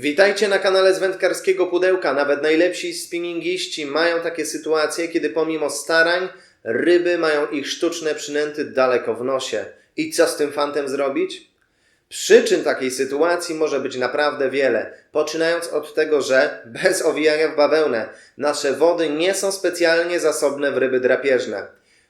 Witajcie na kanale z wędkarskiego pudełka. Nawet najlepsi spinningiści mają takie sytuacje, kiedy pomimo starań ryby mają ich sztuczne przynęty daleko w nosie. I co z tym fantem zrobić? Przyczyn takiej sytuacji może być naprawdę wiele, poczynając od tego, że bez owijania w bawełnę nasze wody nie są specjalnie zasobne w ryby drapieżne.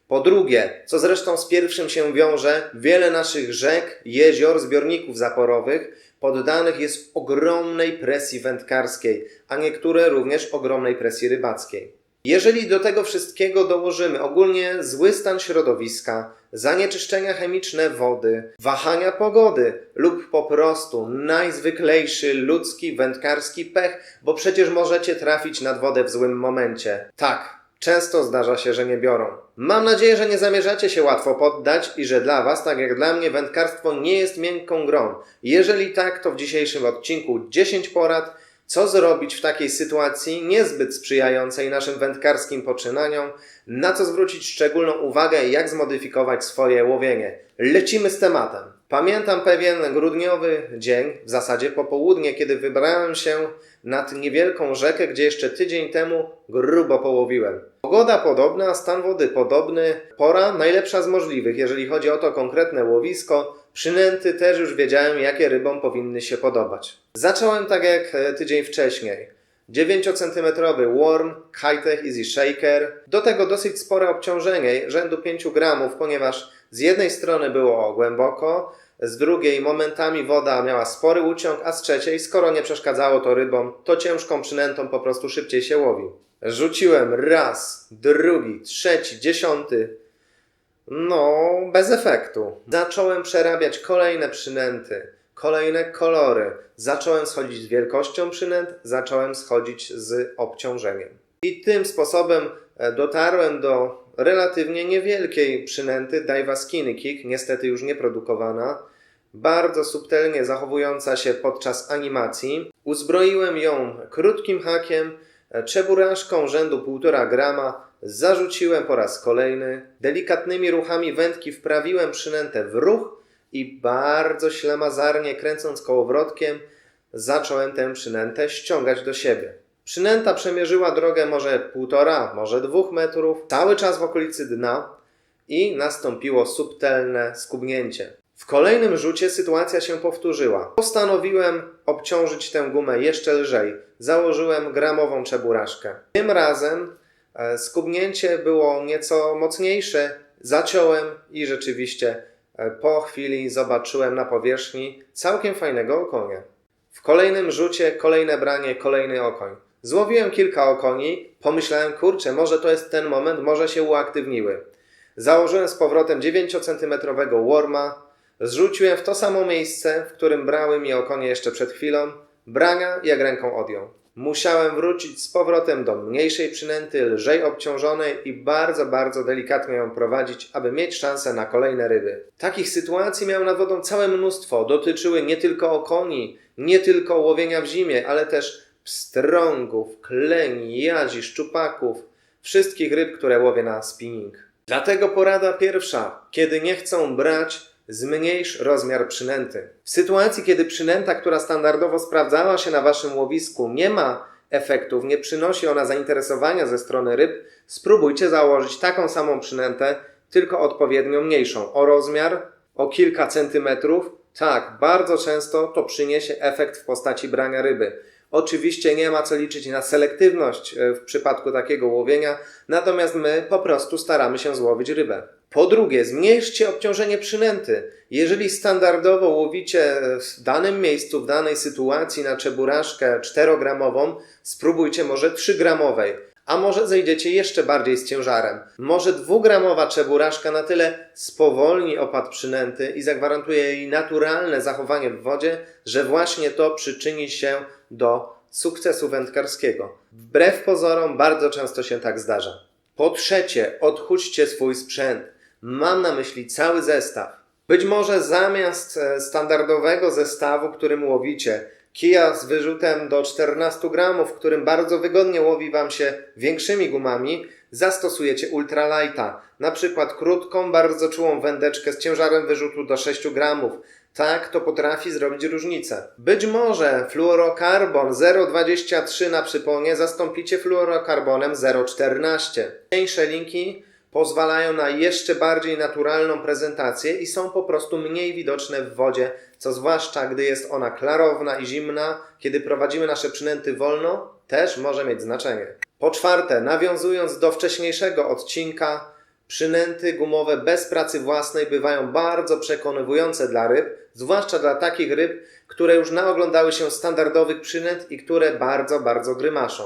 Po drugie, co zresztą z pierwszym się wiąże, wiele naszych rzek, jezior, zbiorników zaporowych poddanych jest ogromnej presji wędkarskiej, a niektóre również ogromnej presji rybackiej. Jeżeli do tego wszystkiego dołożymy ogólnie zły stan środowiska, zanieczyszczenia chemiczne wody, wahania pogody lub po prostu najzwyklejszy ludzki wędkarski pech, bo przecież możecie trafić nad wodę w złym momencie. Tak, Często zdarza się, że nie biorą. Mam nadzieję, że nie zamierzacie się łatwo poddać i że dla Was, tak jak dla mnie, wędkarstwo nie jest miękką grą. Jeżeli tak, to w dzisiejszym odcinku 10 porad, co zrobić w takiej sytuacji niezbyt sprzyjającej naszym wędkarskim poczynaniom, na co zwrócić szczególną uwagę i jak zmodyfikować swoje łowienie. Lecimy z tematem. Pamiętam pewien grudniowy dzień, w zasadzie popołudnie, kiedy wybrałem się nad niewielką rzekę, gdzie jeszcze tydzień temu grubo połowiłem. Pogoda podobna, stan wody podobny, pora najlepsza z możliwych, jeżeli chodzi o to konkretne łowisko. Przynęty też już wiedziałem, jakie rybom powinny się podobać. Zacząłem tak jak e, tydzień wcześniej. 9-cm worm, Kitech Easy Shaker. Do tego dosyć spore obciążenie, rzędu 5 gramów, ponieważ z jednej strony było głęboko, z drugiej momentami woda miała spory uciąg, a z trzeciej, skoro nie przeszkadzało to rybom, to ciężką przynętą po prostu szybciej się łowi. Rzuciłem raz, drugi, trzeci, dziesiąty. No, bez efektu. Zacząłem przerabiać kolejne przynęty, kolejne kolory. Zacząłem schodzić z wielkością przynęt, zacząłem schodzić z obciążeniem. I tym sposobem e, dotarłem do relatywnie niewielkiej przynęty Daiwa Skinny Kick, niestety już nie produkowana, bardzo subtelnie zachowująca się podczas animacji. Uzbroiłem ją krótkim hakiem, czeburaszką rzędu 1,5 grama, zarzuciłem po raz kolejny, delikatnymi ruchami wędki wprawiłem przynętę w ruch i bardzo ślamazarnie kręcąc kołowrotkiem zacząłem tę przynętę ściągać do siebie. Przynęta przemierzyła drogę może półtora, może dwóch metrów, cały czas w okolicy dna i nastąpiło subtelne skubnięcie. W kolejnym rzucie sytuacja się powtórzyła. Postanowiłem obciążyć tę gumę jeszcze lżej. Założyłem gramową czeburaszkę. Tym razem e, skubnięcie było nieco mocniejsze. Zaciąłem i rzeczywiście po chwili zobaczyłem na powierzchni całkiem fajnego okonia. W kolejnym rzucie kolejne branie, kolejny okoń. Złowiłem kilka okoni, pomyślałem, kurczę, może to jest ten moment, może się uaktywniły. Założyłem z powrotem 9 cm worma, zrzuciłem w to samo miejsce, w którym brały mi okonie jeszcze przed chwilą, brania jak ręką odjął. Musiałem wrócić z powrotem do mniejszej przynęty, lżej obciążonej i bardzo, bardzo delikatnie ją prowadzić, aby mieć szansę na kolejne ryby. Takich sytuacji miałem nad wodą całe mnóstwo. Dotyczyły nie tylko okoni, nie tylko łowienia w zimie, ale też pstrągów, kleni, jazi, szczupaków, wszystkich ryb, które łowię na spinning. Dlatego porada pierwsza, kiedy nie chcą brać, zmniejsz rozmiar przynęty. W sytuacji, kiedy przynęta, która standardowo sprawdzała się na waszym łowisku, nie ma efektów, nie przynosi ona zainteresowania ze strony ryb, spróbujcie założyć taką samą przynętę, tylko odpowiednio mniejszą, o rozmiar o kilka centymetrów. Tak, bardzo często to przyniesie efekt w postaci brania ryby. Oczywiście nie ma co liczyć na selektywność e, w przypadku takiego łowienia, natomiast my po prostu staramy się złowić rybę. Po drugie, zmniejszcie obciążenie przynęty. Jeżeli standardowo łowicie w danym miejscu, w danej sytuacji na czeburaszkę 4-gramową, spróbujcie może 3-gramowej, a może zejdziecie jeszcze bardziej z ciężarem. Może 2-gramowa czeburaszka na tyle spowolni opad przynęty i zagwarantuje jej naturalne zachowanie w wodzie, że właśnie to przyczyni się do sukcesu wędkarskiego. Wbrew pozorom bardzo często się tak zdarza. Po trzecie, odchudźcie swój sprzęt. Mam na myśli cały zestaw. Być może zamiast e, standardowego zestawu, którym łowicie, kija z wyrzutem do 14 gramów, którym bardzo wygodnie łowi Wam się większymi gumami, zastosujecie ultralighta, na przykład krótką, bardzo czułą wędeczkę z ciężarem wyrzutu do 6 gramów. Tak, to potrafi zrobić różnicę. Być może fluorokarbon 0,23 na przyponie zastąpicie fluorokarbonem 0,14. Mniejsze linki pozwalają na jeszcze bardziej naturalną prezentację i są po prostu mniej widoczne w wodzie, co zwłaszcza gdy jest ona klarowna i zimna, kiedy prowadzimy nasze przynęty wolno, też może mieć znaczenie. Po czwarte, nawiązując do wcześniejszego odcinka, przynęty gumowe bez pracy własnej bywają bardzo przekonywujące dla ryb, zwłaszcza dla takich ryb, które już naoglądały się standardowych przynęt i które bardzo, bardzo grymaszą.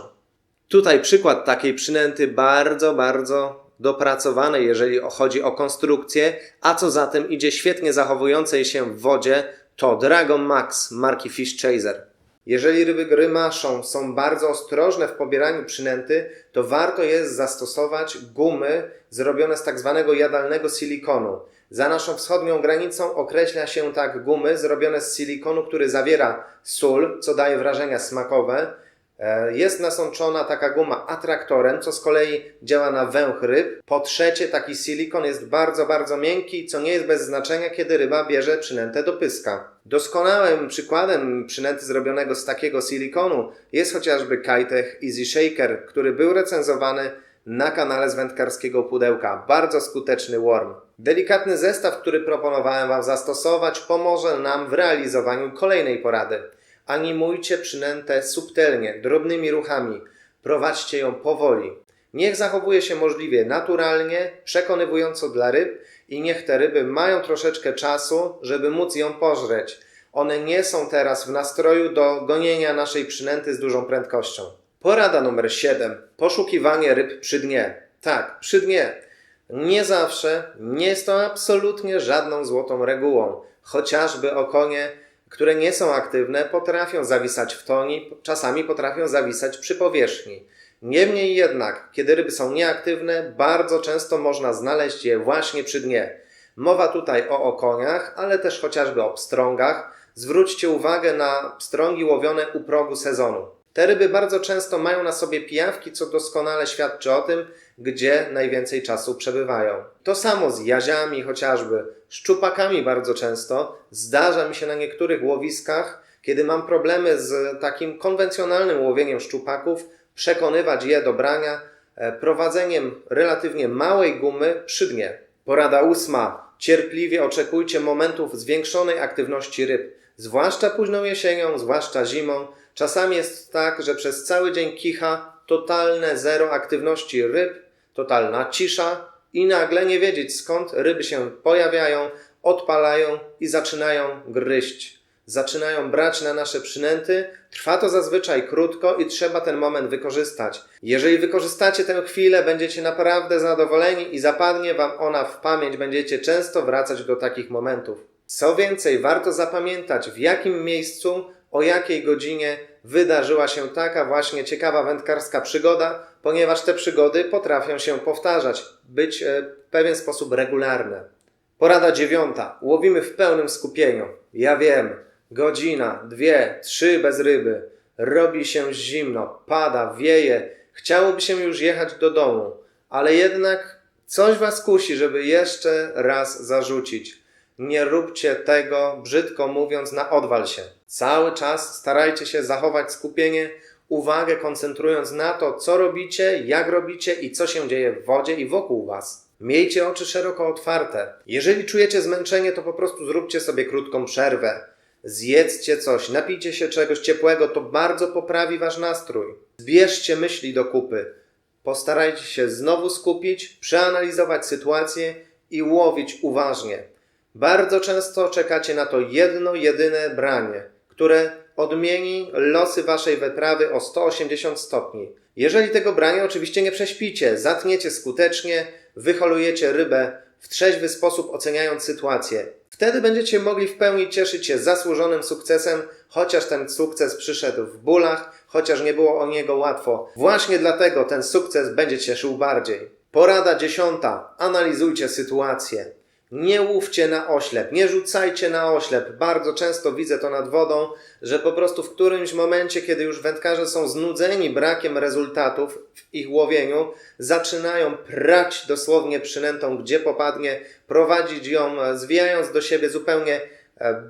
Tutaj przykład takiej przynęty bardzo, bardzo dopracowanej, jeżeli chodzi o konstrukcję, a co za tym idzie świetnie zachowującej się w wodzie, to Dragon Max marki Fish Chaser. Jeżeli ryby grymaszą są bardzo ostrożne w pobieraniu przynęty, to warto jest zastosować gumy zrobione z tak zwanego jadalnego silikonu. Za naszą wschodnią granicą określa się tak gumy zrobione z silikonu, który zawiera sól, co daje wrażenia smakowe. E, Jest nasączona taka guma atraktorem, co z kolei działa na węch ryb. Po trzecie, taki silikon jest bardzo, bardzo miękki, co nie jest bez znaczenia, kiedy ryba bierze przynętę do pyska. Doskonałym przykładem przynęty zrobionego z takiego silikonu jest chociażby Kitech Easy Shaker, który był recenzowany na kanale z wędkarskiego pudełka. Bardzo skuteczny worm. Delikatny zestaw, który proponowałem Wam zastosować, pomoże nam w realizowaniu kolejnej porady. Animujcie przynętę subtelnie, drobnymi ruchami. Prowadźcie ją powoli. Niech zachowuje się możliwie naturalnie, przekonywująco dla ryb i niech te ryby mają troszeczkę czasu, żeby móc ją pożreć. One nie są teraz w nastroju do gonienia naszej przynęty z dużą prędkością. Porada numer 7. Poszukiwanie ryb przy dnie. Tak, przy dnie. Nie zawsze, nie jest to absolutnie żadną złotą regułą. Chociażby okonie, które nie są aktywne, potrafią zawisać w toni, czasami potrafią zawisać przy powierzchni. Niemniej jednak, kiedy ryby są nieaktywne, bardzo często można znaleźć je właśnie przy dnie. Mowa tutaj o okoniach, ale też chociażby o pstrągach. Zwróćcie uwagę na pstrągi łowione u progu sezonu. Te ryby bardzo często mają na sobie pijawki, co doskonale świadczy o tym, gdzie najwięcej czasu przebywają. To samo z jaziami chociażby, szczupakami bardzo często. Zdarza mi się na niektórych łowiskach, kiedy mam problemy z takim konwencjonalnym łowieniem szczupaków, przekonywać je do brania e, prowadzeniem relatywnie małej gumy przy dnie. Porada ósma. Cierpliwie oczekujcie momentów zwiększonej aktywności ryb, zwłaszcza późną jesienią, zwłaszcza zimą. Czasami jest tak, że przez cały dzień kicha totalne zero aktywności ryb, totalna cisza i nagle nie wiedzieć skąd ryby się pojawiają, odpalają i zaczynają gryźć. Zaczynają brać na nasze przynęty. Trwa to zazwyczaj krótko i trzeba ten moment wykorzystać. Jeżeli wykorzystacie tę chwilę, będziecie naprawdę zadowoleni i zapadnie Wam ona w pamięć. Będziecie często wracać do takich momentów. Co więcej, warto zapamiętać, w jakim miejscu, o jakiej godzinie wydarzyła się taka właśnie ciekawa wędkarska przygoda, ponieważ te przygody potrafią się powtarzać, być e, w pewien sposób regularne. Porada dziewiąta. Łowimy w pełnym skupieniu. Ja wiem, godzina, dwie, trzy bez ryby. Robi się zimno, pada, wieje. Chciałoby się już jechać do domu, ale jednak coś was kusi, żeby jeszcze raz zarzucić. Nie róbcie tego, brzydko mówiąc, na odwal się. Cały czas starajcie się zachować skupienie, uwagę koncentrując na to, co robicie, jak robicie i co się dzieje w wodzie i wokół was. Miejcie oczy szeroko otwarte. Jeżeli czujecie zmęczenie, to po prostu zróbcie sobie krótką przerwę. Zjedzcie coś, napijcie się czegoś ciepłego, to bardzo poprawi wasz nastrój. Zbierzcie myśli do kupy. Postarajcie się znowu skupić, przeanalizować sytuację i łowić uważnie. Bardzo często czekacie na to jedno, jedyne branie, które odmieni losy waszej wyprawy o 180 stopni. Jeżeli tego brania oczywiście nie prześpicie, zatniecie skutecznie, wyholujecie rybę w trzeźwy sposób oceniając sytuację. Wtedy będziecie mogli w pełni cieszyć się zasłużonym sukcesem, chociaż ten sukces przyszedł w bólach, chociaż nie było o niego łatwo. Właśnie dlatego ten sukces będzie cieszył bardziej. Porada dziesiąta. Analizujcie sytuację. Nie łówcie na oślep, nie rzucajcie na oślep. Bardzo często widzę to nad wodą, że po prostu w którymś momencie, kiedy już wędkarze są znudzeni brakiem rezultatów w ich łowieniu, zaczynają prać dosłownie przynętą, gdzie popadnie, prowadzić ją, zwijając do siebie zupełnie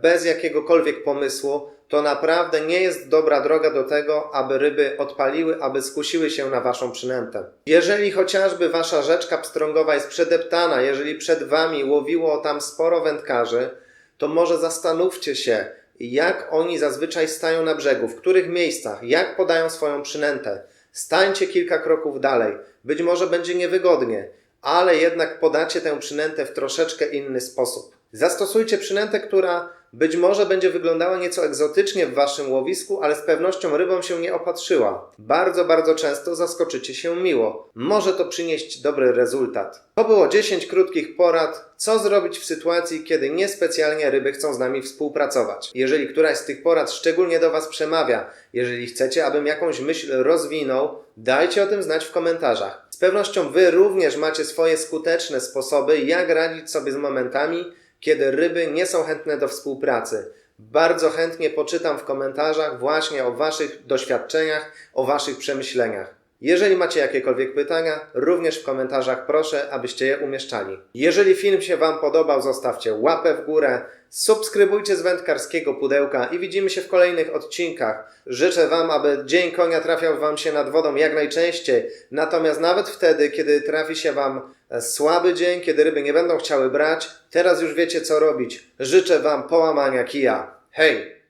bez jakiegokolwiek pomysłu, to naprawdę nie jest dobra droga do tego, aby ryby odpaliły, aby skusiły się na waszą przynętę. Jeżeli chociażby wasza rzeczka pstrągowa jest przedeptana, jeżeli przed wami łowiło tam sporo wędkarzy, to może zastanówcie się, jak oni zazwyczaj stają na brzegu, w których miejscach, jak podają swoją przynętę. Stańcie kilka kroków dalej. Być może będzie niewygodnie, ale jednak podacie tę przynętę w troszeczkę inny sposób. Zastosujcie przynętę, która być może będzie wyglądała nieco egzotycznie w waszym łowisku, ale z pewnością rybą się nie opatrzyła. Bardzo, bardzo często zaskoczycie się miło. Może to przynieść dobry rezultat. To było 10 krótkich porad, co zrobić w sytuacji, kiedy niespecjalnie ryby chcą z nami współpracować. Jeżeli któraś z tych porad szczególnie do was przemawia, jeżeli chcecie, abym jakąś myśl rozwinął, dajcie o tym znać w komentarzach. Z pewnością wy również macie swoje skuteczne sposoby, jak radzić sobie z momentami, kiedy ryby nie są chętne do współpracy. Bardzo chętnie poczytam w komentarzach właśnie o Waszych doświadczeniach, o Waszych przemyśleniach. Jeżeli macie jakiekolwiek pytania, również w komentarzach proszę, abyście je umieszczali. Jeżeli film się Wam podobał, zostawcie łapę w górę, subskrybujcie z wędkarskiego pudełka i widzimy się w kolejnych odcinkach. Życzę Wam, aby Dzień Konia trafiał Wam się nad wodą jak najczęściej, natomiast nawet wtedy, kiedy trafi się Wam e, słaby dzień, kiedy ryby nie będą chciały brać, teraz już wiecie co robić. Życzę Wam połamania kija. Hej!